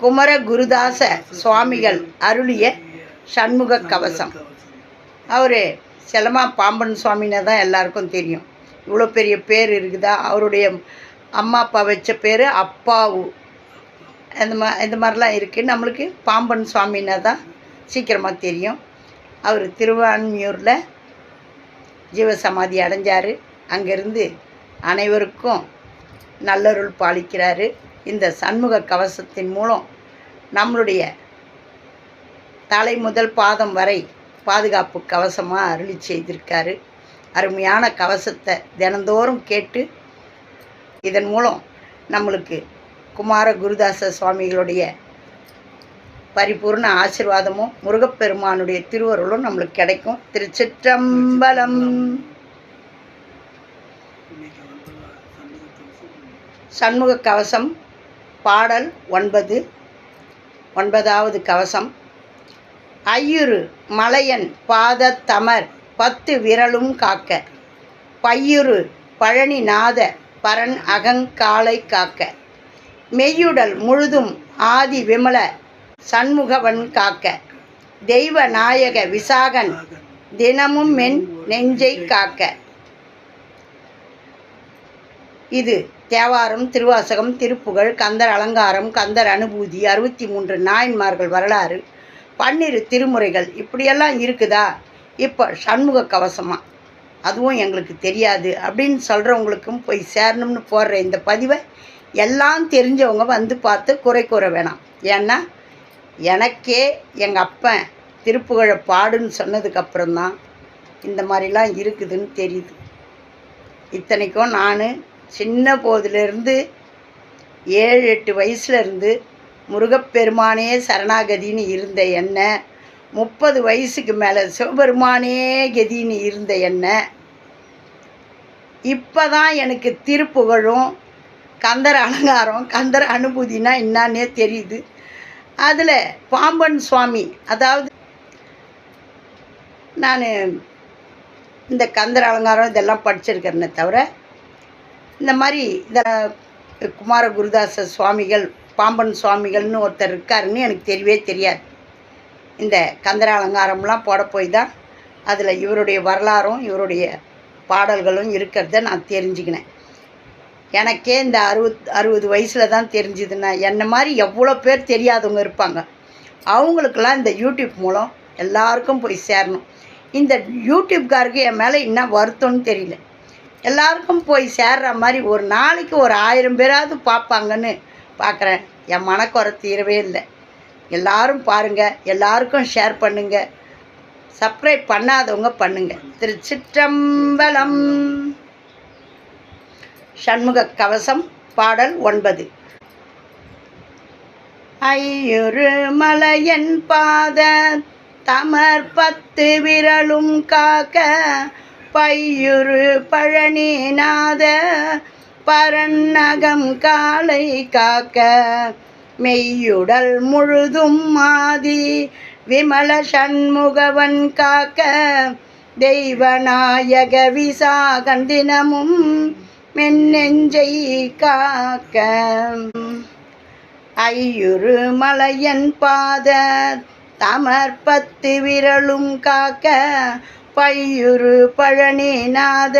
குமர குருதாச சுவாமிகள் அருளிய சண்முக கவசம். அவர் செலமா பாம்பன் சுவாமின்னு தான் எல்லாருக்கும் தெரியும். இவ்வளோ பெரிய பேர் இருக்குதா? அவருடைய அம்மா அப்பா வச்ச பேர் அப்பாவு. இந்த மா இந்த மாதிரிலாம் இருக்குது நம்மளுக்கு பாம்பன் சுவாமின்னா தான் சீக்கிரமாக தெரியும். அவர் திருவான்மியூரில் ஜீவசமாதி அடைஞ்சார். அங்கேருந்து அனைவருக்கும் நல்லருள் பாலிக்கிறாரு. இந்த சண்முக கவசத்தின் மூலம் நம்மளுடைய தலை முதல் பாதம் வரை பாதுகாப்பு கவசமாக அருளி செய்திருக்காரு. அருமையான கவசத்தை தினந்தோறும் கேட்டு இதன் மூலம் நம்மளுக்கு குமார குருதாச சுவாமிகளுடைய பரிபூர்ண ஆசிர்வாதமும் முருகப்பெருமானுடைய திருவருளும் நம்மளுக்கு கிடைக்கும். திருச்சிற்றம்பலம். சண்முக கவசம் பாடல் ஒன்பது ஒன்பதாவது கவசம். ஐயுறு மலையன் பாத தமர் பத்து விரலும் காக்க. பையுறு பழனிநாத பரன் அகங்காலை காக்க. மெய்யுடல் முழுதும் ஆதி விமல சண்முகவன் காக்க. தெய்வ நாயக விசாகன் தினமும் மென் நெஞ்சை காக்க. இது தேவாரம் திருவாசகம் திருப்புகழ் கந்தர் அலங்காரம் கந்தர் அனுபூதி அறுபத்தி மூன்று நாயன்மார்கள் வரலாறு பன்னிரு திருமுறைகள் இப்படியெல்லாம் இருக்குதா? இப்போ சண்முக கவசமாக அதுவும் எங்களுக்கு தெரியாது. அப்படின்னு சொல்கிறவங்களுக்கும் போய் சேரணும்னு போடுற இந்த பதிவை எல்லாம் தெரிஞ்சவங்க வந்து பார்த்து குறை கூற வேணாம். ஏன்னா எனக்கே எங்கள் அப்பன் திருப்புகழை பாடுன்னு சொன்னதுக்கப்புறம் தான் இந்த மாதிரிலாம் இருக்குதுன்னு தெரியுது. இத்தனைக்கும் நான் சின்ன போதிலிருந்து ஏழு எட்டு வயசுலேருந்து முருகப்பெருமானே சரணாகதின்னு இருந்த என்ன முப்பது வயசுக்கு மேலே சிவபெருமானே கதின்னு இருந்த என்ன இப்போ தான் எனக்கு திருப்புகழும் கந்தர் அலங்காரம் கந்தர் அனுபூதினா என்னான்னே தெரியுது. அதில் பாம்பன் சுவாமி அதாவது நான் இந்த கந்தர் அலங்காரம் இதெல்லாம் படிச்சிருக்கிறேனே தவிர இந்த மாதிரி இந்த குமார குருதாச சுவாமிகள் பாம்பன் சுவாமிகள்னு ஒருத்தர் இருக்காருன்னு எனக்கு தெரியவே தெரியாது. இந்த கந்தர அலங்காரம்லாம் போட போய் தான் அதில் இவருடைய வரலாறும் இவருடைய பாடல்களும் இருக்கிறத நான் தெரிஞ்சுக்கினேன். எனக்கே இந்த அறுபத் அறுபது வயசில் தான் தெரிஞ்சுதுன்னா என்ன மாதிரி எவ்வளோ பேர் தெரியாதவங்க இருப்பாங்க. அவங்களுக்கெல்லாம் இந்த யூடியூப் மூலம் எல்லாருக்கும் போய் சேரணும். இந்த யூடியூப்காருக்கு என் மேலே என்ன வருத்தம்னு தெரியல. எல்லாருக்கும் போய் சேர்ற மாதிரி ஒரு நாளைக்கு ஒரு ஆயிரம் பேராவது பார்ப்பாங்கன்னு பார்க்குறேன். என் மனக்குறை தீரவே இல்லை. எல்லாரும் பாருங்கள் எல்லாருக்கும் ஷேர் பண்ணுங்கள் சப்ஸ்கிரைப் பண்ணாதவங்க பண்ணுங்கள் திருச்சிற்றம்பலம். சண்முக கவசம் பாடல் ஒன்பது. ஐயுரு மலையன் பாத தமர் பத்து விரலும் காக்க பையுரு பழனிநாத பரநகம் காலை காக்க மெய்யுடல் முழுதும் மாதி விமல சண்முகவன் காக்க தெய்வநாயக விசாகன் தினமும் மென்னெஞ்சை காக்க. ஐயுரு மலையன் பாத தமர்பத்து விரலும் காக்க பையுரு பழனிநாத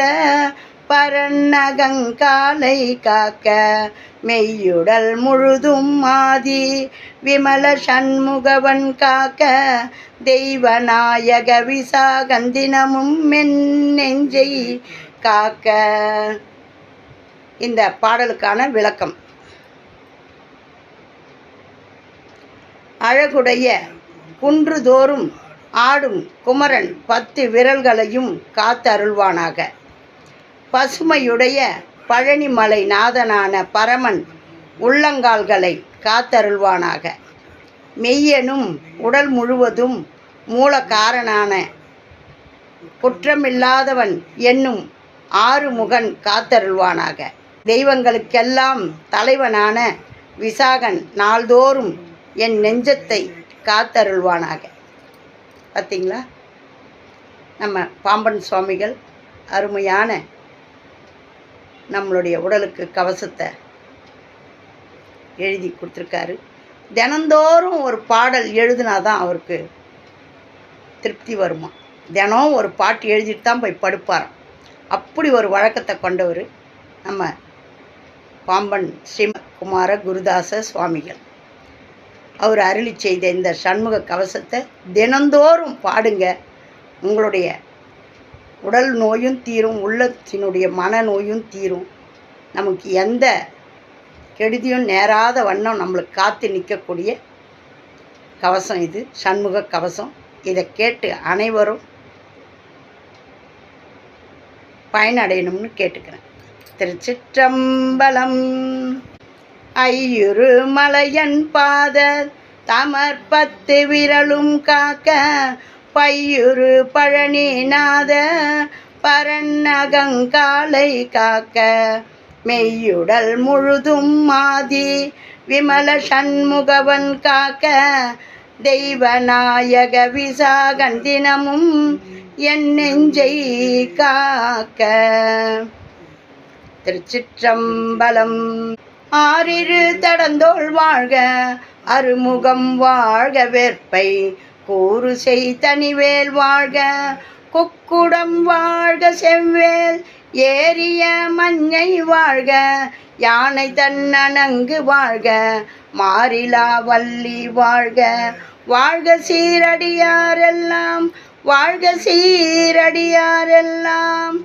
பரநகங்காலை காக்க மெய்யுடல் முழுதும் மாதி விமல சண்முகவன் காக்க தெய்வநாயக விசாகந்தினமும் மென் நெஞ்சை காக்க. இந்த பாடலுக்கான விளக்கம். அழகுடைய குன்றுதோறும் ஆடும் குமரன் பத்து விரல்களையும் காத்தருள்வானாக பசுமையுடைய பழனிமலை நாதனான பரமன் உள்ளங்கால்களை காத்தருள்வானாக மெய்யெனும் உடல் முழுவதும் மூல காரணான குற்றமில்லாதவன் என்னும் ஆறுமுகன் காத்தருள்வானாக தெய்வங்களுக்கெல்லாம் தலைவனான விசாகன் நாள்தோறும் என் நெஞ்சத்தை காத்தருள்வானாக பார்த்தீங்களா? நம்ம பாம்பன் சுவாமிகள் அருமையான நம்மளுடைய உடலுக்கு கவசத்தை எழுதி கொடுத்துருக்காரு. தினந்தோறும் ஒரு பாடல் எழுதுனாதான் அவருக்கு திருப்தி வருமா? தினம் ஒரு பாட்டு எழுதிட்டு தான் போய் படுப்பாராம். அப்படி ஒரு வழக்கத்தை கொண்டவர் நம்ம பாம்பன் ஸ்ரீகுமார குருதாச சுவாமிகள். அவர் அருளி செய்த இந்த சண்முக கவசத்தை தினந்தோறும் பாடுங்க. உங்களுடைய உடல் நோயும் தீரும் உள்ளத்தினுடைய மன நோயும் தீரும். நமக்கு எந்த கெடுதியும் நேராத வண்ணம் நம்மளுக்கு காத்து நிற்கக்கூடிய கவசம் இது சண்முக கவசம். இதை கேட்டு அனைவரும் பயனடையணும்னு கேட்டுக்கிறேன். திருச்சிற்றம்பலம் ஐயுரு மலையன் பாத தமர்பத்து விரலும் காக்க பையுரு பழனிநாத பரநகங்காலை காக்க. மெய்யுடல் முழுதும் மாதி விமல சண்முகவன் காக்க. தெய்வநாயக விசாகன் தினமும் என் நெஞ்சை காக்க. திருச்சிற்றம்பலம் ஆறிரு தடந்தோள் வாழ்க அருமுகம் வாழ்க வேற்பை கூறு செய் தனிவேல் வாழ்க. குக்குடம் வாழ்க செவ்வேல் ஏரிய மஞ்சை வாழ்க யானை தன்னணங்கு வாழ்க மாறிலா வள்ளி வாழ்க. வாழ்க சீரடியாரெல்லாம் வாழ்க சீரடியாரெல்லாம்.